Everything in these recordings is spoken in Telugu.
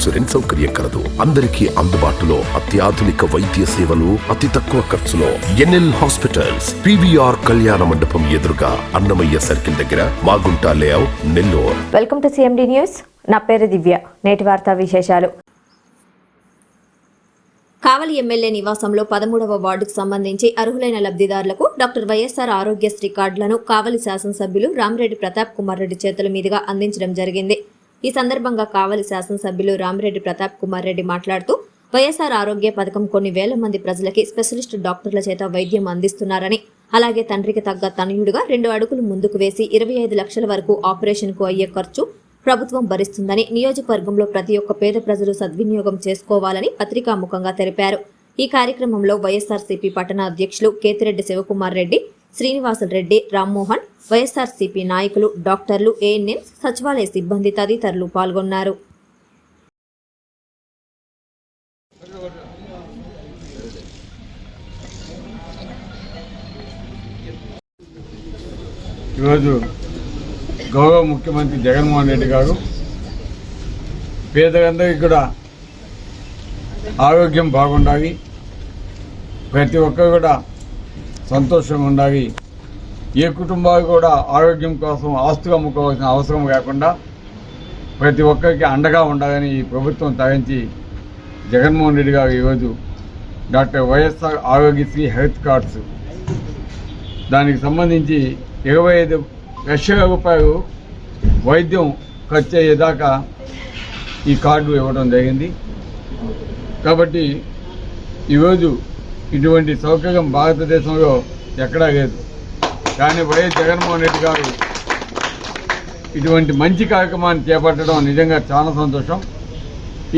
ఇన్సూరెన్స్ సౌకర్యం కలదు. అందరికీ అందుబాటులో అత్యాధునిక వైద్య సేవలు అతి తక్కువ ఖర్చులో. ఎన్ఎల్ హాస్పిటల్స్ పివిఆర్ కళ్యాణ మండపం ఎదురుగా అన్నమయ్య సర్కిల్ దగ్గర Magunta layout Nellore. Welcome to CMD news నా పేరు దివ్య. నేటి వార్తా విశేషాలు. కావలి ఎమ్మెల్యే నివాసంలో పదమూడవ వార్డుకు సంబంధించి అర్హులైన లబ్ధిదారులకు డాక్టర్ వైఎస్ఆర్ ఆరోగ్యశ్రీ కార్డులను కావలి శాసనసభ్యులు రామిరెడ్డి ప్రతాప్ కుమార్ రెడ్డి చేతుల మీదుగా అందించడం జరిగింది. ఈ సందర్భంగా కావలి శాసనసభ్యులు రామిరెడ్డి ప్రతాప్ కుమార్ రెడ్డి మాట్లాడుతూ వైఎస్ఆర్ ఆరోగ్య పథకం కొన్ని వేల మంది ప్రజలకి స్పెషలిస్ట్ డాక్టర్ల చేత వైద్యం అందిస్తున్నారని అలాగే తండ్రికి తగ్గ తనయుడుగా రెండు అడుగులు ముందుకు వేసి ఇరవై ఐదు లక్షల వరకు ఆపరేషన్కు అయ్యే ఖర్చు ప్రభుత్వం భరిస్తుందని నియోజకవర్గంలో ప్రతి ఒక్క పేద ప్రజలు సద్వినియోగం చేసుకోవాలని పత్రికాముఖంగా తెలిపారు. ఈ కార్యక్రమంలో వైఎస్ఆర్సీపీ పట్టణ అధ్యక్షులు కేతిరెడ్డి శివకుమార్ రెడ్డి శ్రీనివాసులు రెడ్డి రామ్మోహన్ వైఎస్ఆర్సీపీ నాయకులు డాక్టర్లు ఏఎన్ఎంస్ సచివాలయ సిబ్బంది తదితరులు పాల్గొన్నారు. ఈరోజు గౌరవ ముఖ్యమంత్రి జగన్మోహన్ రెడ్డి గారు పేదలందరికీ కూడా ఆరోగ్యం బాగుండాలి. ప్రతి ఒక్కరు కూడా సంతోషంగా ఉండాలి ఏ కుటుంబాలు కూడా ఆరోగ్యం కోసం ఆస్తులు అమ్ముకోవాల్సిన అవసరం లేకుండా ప్రతి ఒక్కరికి అండగా ఉండాలని ఈ ప్రభుత్వం తరించి జగన్మోహన్ రెడ్డి గారు ఈరోజు doctor YSR Aarogyasri health cards దానికి సంబంధించి ఇరవై ఐదు లక్షల రూపాయలు వైద్యం ఖర్చు అయ్యేదాకా ఈ కార్డు ఇవ్వడం జరిగింది. కాబట్టి ఈరోజు ఇటువంటి సౌకర్యం భారతదేశంలో ఎక్కడా లేదు. కానీ వైఎస్ జగన్మోహన్ రెడ్డి గారు ఇటువంటి మంచి కార్యక్రమాన్ని చేపట్టడం నిజంగా చాలా సంతోషం.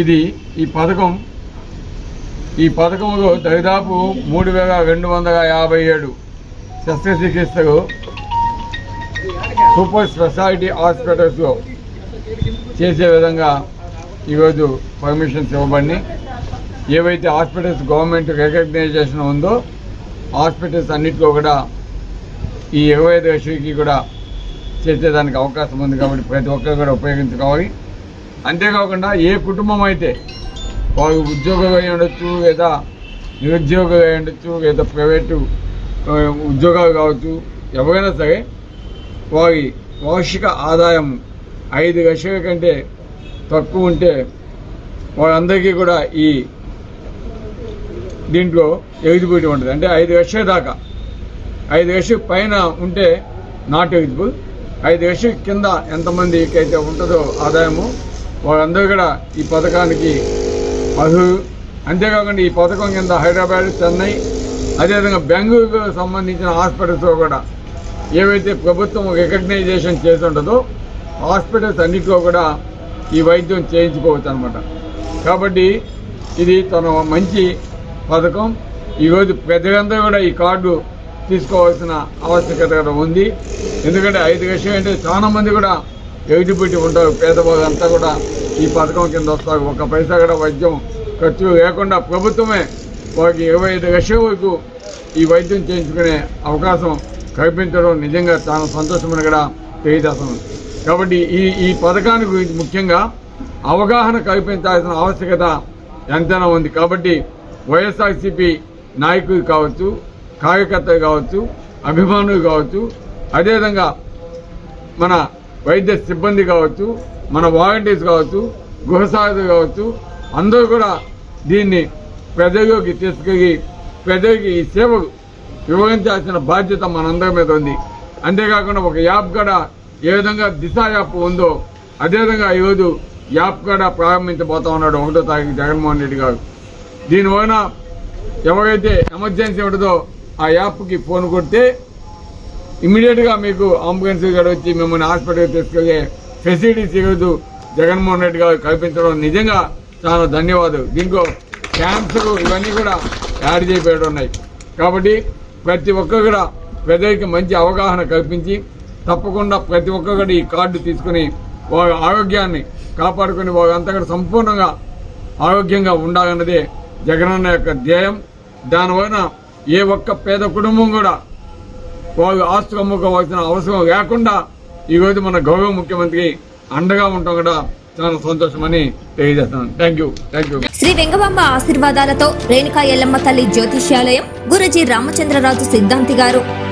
ఇది ఈ పథకం ఈ పథకంలో దాదాపు మూడు వేల రెండు వందల యాభై ఏడు శస్త్రచికిత్సలు సూపర్ స్పెషాలిటీ హాస్పిటల్స్లో చేసే విధంగా ఈరోజు పర్మిషన్స్ ఇవ్వబడినాయి. ఏవైతే హాస్పిటల్స్ గవర్నమెంట్ రికగ్నైజేషన్ ఉందో హాస్పిటల్స్ అన్నింటిలో కూడా ఈ ఇరవై ఐదు కూడా చేసేదానికి అవకాశం ఉంది కాబట్టి ప్రతి ఒక్కరు కూడా ఉపయోగించుకోవాలి. అంతేకాకుండా ఏ కుటుంబం అయితే వారు ఉద్యోగం అయి ఉండొచ్చు లేదా నిరుద్యోగులు అయి ఉండొచ్చు లేదా ప్రైవేటు ఉద్యోగాలు కావచ్చు ఎవరైనా సరే వారి వార్షిక ఆదాయం ఐదు లక్షల కంటే తక్కువ ఉంటే వారందరికీ కూడా ఈ దీంట్లో ఎలిజిబిలిటీ ఉంటుంది. అంటే ఐదు లక్షల దాకా. ఐదు లక్షల పైన ఉంటే నాట్ ఎలిజిబుల్ ఐదు లక్షల కింద ఎంతమందికి అయితే ఉంటుందో ఆదాయము వాళ్ళందరూ కూడా ఈ పథకానికి అర్హులు. అంతేకాకుండా ఈ పథకం కింద హైదరాబాద్ చెన్నై అదేవిధంగా బెంగళూరుకు సంబంధించిన హాస్పిటల్స్లో కూడా ఏవైతే ప్రభుత్వం రికగ్నైజేషన్ చేసి ఉంటుందో హాస్పిటల్స్ అన్నింటిలో కూడా ఈ వైద్యం చేయించుకోవచ్చు అనమాట కాబట్టి ఇది తన మంచి పథకం. ఈరోజు ప్రజలందరూ కూడా ఈ కార్డు తీసుకోవాల్సిన ఆవశ్యకత కూడా ఉంది. ఎందుకంటే ఐదు లక్షలు అంటే చాలామంది కూడా ఎగిటిపెట్టి ఉంటారు. పేదవాళ్ళంతా కూడా ఈ పథకం కింద వస్తారు. ఒక పైసా కూడా వైద్యం ఖర్చు లేకుండా ప్రభుత్వమే వారికి ఇరవై ఐదు లక్షల వరకు ఈ వైద్యం చేయించుకునే అవకాశం కల్పించడం నిజంగా చాలా సంతోషమని కూడా తెలియజేస్తున్నాను కాబట్టి ఈ ఈ పథకాన్ని గురించి ముఖ్యంగా అవగాహన కల్పించాల్సిన ఆవశ్యకత ఎంతైనా ఉంది. కాబట్టి వైఎస్ఆర్సీపీ నాయకుడు కావచ్చు కార్యకర్త కావచ్చు అభిమానులు కావచ్చు అదేవిధంగా మన వైద్య సిబ్బంది కావచ్చు మన వాలంటీర్స్ కావచ్చు గృహసాయులు కావచ్చు అందరూ కూడా దీన్ని ప్రజల్లోకి తీసుకెళ్ళి ప్రజలకి ఈ సేవలు వివరించాల్సిన బాధ్యత మనందరి మీద ఉంది. అంతేకాకుండా ఒక యాప్ కూడా ఏ విధంగా దిశ యాప్ ఉందో అదేవిధంగా ఈరోజు యాప్ కూడా ప్రారంభించబోతా ఉన్నాడు ఒకటో తారీఖు జగన్మోహన్ రెడ్డి గారు. దీనివలన ఎవరైతే ఎమర్జెన్సీ ఉంటుందో ఆ యాప్కి ఫోన్ కొడితే ఇమ్మీడియట్గా మీకు అంబులెన్స్ గారు వచ్చి మిమ్మల్ని హాస్పిటల్కి తీసుకెళ్ళే ఫెసిలిటీస్ ఈరోజు జగన్మోహన్ రెడ్డి గారు కల్పించడం నిజంగా చాలా ధన్యవాదాలు. దీంట్లో క్యాన్సర్ ఇవన్నీ కూడా యాడ్ చేయబడి ఉన్నాయి. కాబట్టి ప్రతి ఒక్కరు కూడా ప్రజలకి మంచి అవగాహన కల్పించి తప్పకుండా ప్రతి ఒక్కరు ఈ కార్డు తీసుకుని వారి ఆరోగ్యాన్ని కాపాడుకొని వారంతా కూడా సంపూర్ణంగా ఆరోగ్యంగా ఉండాలన్నదే జగనన్న యొక్క ధ్యేయం దానివలన ఏ ఒక్క పేద కుటుంబం కూడా వాళ్ళు ఆస్తులు అమ్ముకోవాల్సిన అవసరం లేకుండా ఈరోజు మన గౌరవ ముఖ్యమంత్రి అండగా ఉంటాం కూడా చాలా సంతోషమని తెలియజేస్తున్నాను. Thank you thank you Shri Vengamamba ఆశీర్వాదాలతో రేణుకా ఎల్లమ్మ తల్లి జ్యోతిష్యాలయం గురుజీ రామచంద్రరాజు సిద్ధాంతి గారు